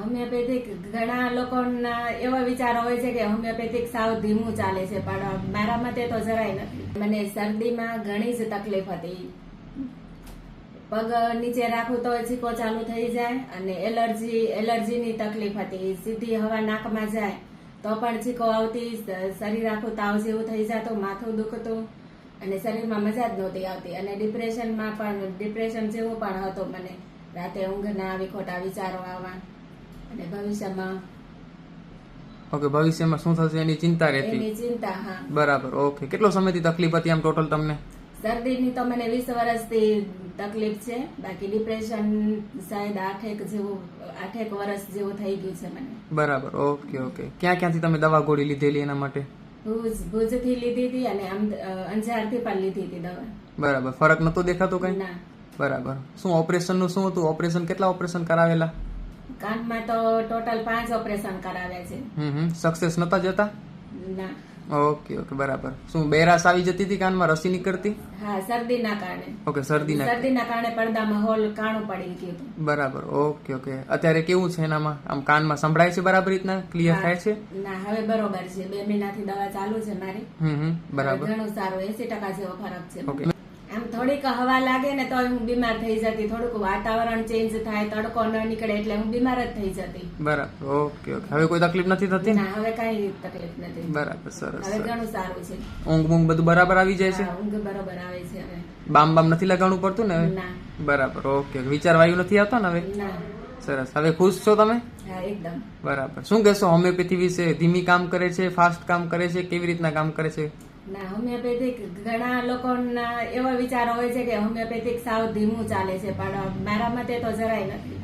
Homeopathic ઘણા લોકોના એવા વિચારો હોય છે કે હોમિયોપેથિક સાવ ધીમું ચાલે છે, પણ મારા મતે તો જરાય નથી. મને શરદીમાં ઘણી જ તકલીફ હતી. પગ નીચે રાખું તો છીકો ચાલુ થઈ જાય અને એલર્જી, એલર્જીની તકલીફ હતી. સીધી હવા નાકમાં જાય તો પણ છીકો આવતી શરીર આખું તાવ જેવું થઈ જતું, માથું દુખતું અને શરીરમાં મજા જ નહોતી આવતી. અને ડિપ્રેશનમાં પણ, ડિપ્રેશન જેવું પણ હતું મને. રાતે ઊંઘ ના આવી, ખોટા વિચારો આવવા. અને ભવિષ્યમાં ઓકે ભવિષ્યમાં શું થશે એની ચિંતા રહેતી. એની ચિંતા હા. બરાબર ઓકે કેટલો સમયથી તકલીફ હતી આમ ટોટલ તમને? શરદીની તો મને વીસ વર્ષથી તકલીફ છે બાકી ડિપ્રેશન શાયદ આઠેક જેવું આઠેક વર્ષ જેવું થઈ ગયું છે મને. બરાબર ઓકે ઓકે ક્યાં ક્યાંથી તમે દવા ગોળી લીધેલી એના માટે? ભુજ ભુજથી લીધી હતી અને અંજારથી પણ લીધી હતી દવા. બરાબર ફરક નતો દેખાતો કઈ? ના. બરાબર. શું ઓપરેશનનું શું હતું? ઓપરેશન કેટલા ઓપરેશન કરાવેલા? કાનમાં તો ટોટલ પાંચ ઓપરેશન કરાવ્યા છે. સક્સેસ નતા જતા? ના. ઓકે ઓકે બરાબર. શું બેરાસ આવી જતી હતી કાનમાં? રસી નીકળતી? હા શરદીના કારણે. ઓકે શરદીના શરદીના કારણે પડદામાં હોલ કાણું પડી ગયું બરાબર. ઓકે ઓકે અત્યારે કેવું છે એનામાં? આમ કાનમાં સંભળાય છે બરાબર રીતના? ક્લિયર થાય છે? ના હવે બરોબર છે. બે મહિનાથી દવા ચાલુ છે મારી. હમ હમ. બરાબર. ઘણું સારું એસી ટકા જેવો ફરક છે. ઓકે આમ થોડીક હવા લાગે ને તો હું બીમાર થઈ જતી. થોડુંક વાતાવરણ ચેન્જ થાય તડકો ન નીકળે એટલે હું બીમાર જ થઈ જતી. બરાબર ઓકે ઓકે. હવે કોઈ તકલીફ નથી થતી ને? હવે કઈ તકલીફ નથી. બરાબર સરસ હવે ઘણું સારું છે. ઊંઘ ઊંઘ બધું બરાબર આવી જાય છે? ઊંઘ બરાબર આવે છે હવે. બામ બામ નથી લગાવવું પડતું ને હવે? ના. બરાબર ઓકે વિચાર વાયુ નથી આવતો ને હવે? ના. સરસ. હવે ખુશ છો તમે? એકદમ. બરાબર. શું કહેશો? હોમિયોપેથી વિશે ધીમી કામ કરે છે ફાસ્ટ કામ કરે છે કેવી રીતના કામ કરે છે? ના, હોમિયોપેથિક ઘણા લોકોના એવા વિચારો હોય છે કે હોમિયોપેથિક સાવ ધીમું ચાલે છે, પણ મારા મતે તો જરાય નથી.